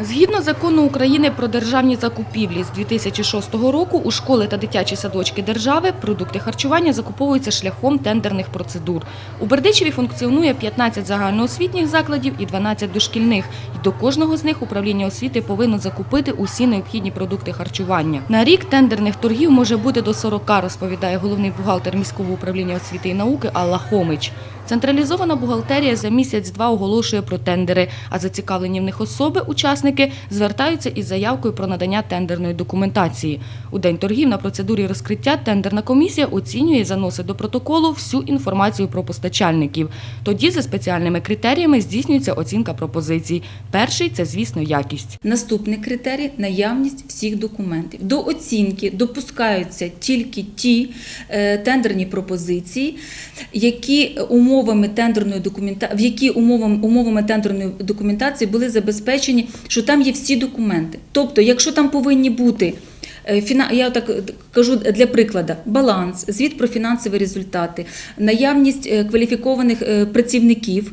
Згідно закону України про державні закупівлі з 2006 року у школи та дитячі садочки держави продукти харчування закуповуються шляхом тендерних процедур. У Бердичеві функціонує 15 загальноосвітніх закладів і 12 дошкільних. І до кожного з них управління освіти повинно закупити усі необхідні продукти харчування. На рік тендерних торгів може бути до 40, розповідає головний бухгалтер міського управління освіти і науки Алла Хомич. Централізована бухгалтерія за місяць-два оголошує про тендери, а зацікавлені в них особи, учасники, звертаються із заявкою про надання тендерної документації. У день торгів на процедурі розкриття тендерна комісія оцінює і заносить до протоколу всю інформацію про постачальників. Тоді за спеціальними критеріями здійснюється оцінка пропозицій. Перший це, звісно, якість. Наступний критерій наявність всіх документів. До оцінки допускаються тільки ті е, тендерні пропозиції, які умовами тендерної документа... в які умовами, умовами тендерної документації були забезпечені, що там є всі документи. Тобто, якщо там повинні бути е, я так кажу для прикладу, баланс, звіт про фінансові результати, наявність е, кваліфікованих е, працівників,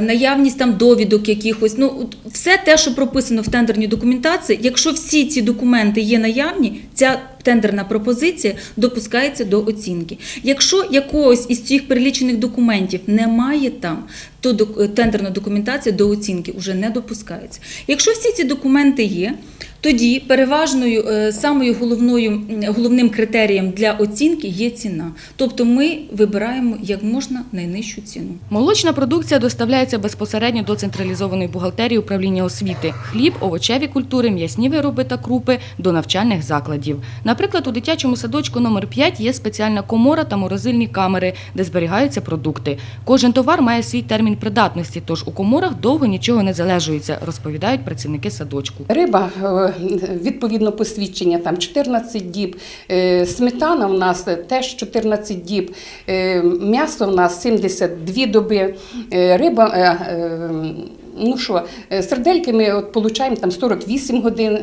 наявність там довідок якихось, ну все те, що прописано в тендерній документації, якщо всі ці документи є наявні, ця тендерна пропозиція допускається до оцінки. Якщо якогось із цих перелічених документів немає там, то тендерна документація до оцінки вже не допускається. Якщо всі ці документи є, тоді переважною е, самою головною головним критерієм для оцінки є ціна. Тобто ми вибираємо як можна найнижчу ціну. Молочна продукція доставляється безпосередньо до централізованої бухгалтерії управління освіти. Хліб, овочеві культури, м'ясні вироби та крупи до навчальних закладів. Наприклад, у дитячому садочку номер 5 є спеціальна комора та морозильні камери, де зберігаються продукти. Кожен товар має свій термін придатності, тож у коморах довго нічого не залежується, розповідають працівники садочку. Риба, е, відповідно посвідчення, там 14 діб, Е, сметана в нас теж 14 діб, Е, м'ясо в нас 72 доби, Е, риба, ну що, сердельки ми от получаємо там 48 годин.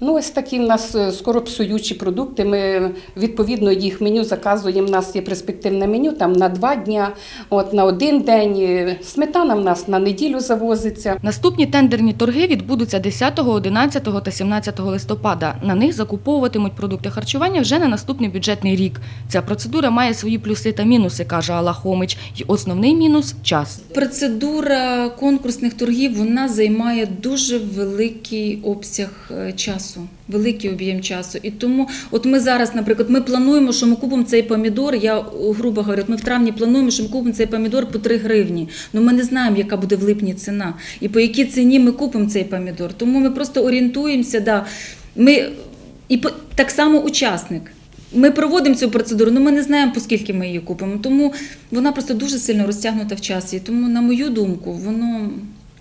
Ну, ось такі в нас е, скоро псуючі продукти. Ми відповідно їх меню заказуємо. У нас є перспективне меню там на два дня, от на один день. Е, Сметана в нас на неділю завозиться. Наступні тендерні торги відбудуться 10, 11 та 17 листопада. На них закуповуватимуть продукти харчування вже на наступний бюджетний рік. Ця процедура має свої плюси та мінуси, каже Алла Хомич. І основний мінус час. Процедура конкурсних торгів вона займає дуже великий обсяг е, часу, великий об'єм часу. І тому, от ми зараз, наприклад, ми плануємо, що ми купимо цей помідор. Я грубо говоря, от ми в травні плануємо, що ми купимо цей помідор по 3 гривні. Ну ми не знаємо, яка буде в липні ціна, і по якій ціні ми купимо цей помідор. Тому ми просто орієнтуємося. Да, ми і так само учасник. Ми проводимо цю процедуру, але ми не знаємо, по скільки ми її купимо. Тому вона просто дуже сильно розтягнута в часі. Тому, на мою думку, воно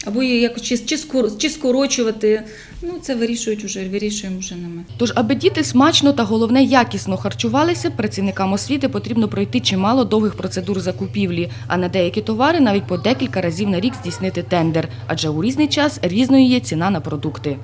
або її якось чи, чи, чи скорочувати, ну це вирішують уже, вирішуємо вже не ми. Тож, аби діти смачно та головне якісно харчувалися, працівникам освіти потрібно пройти чимало довгих процедур закупівлі, а на деякі товари навіть по декілька разів на рік здійснити тендер, адже у різний час різною є ціна на продукти.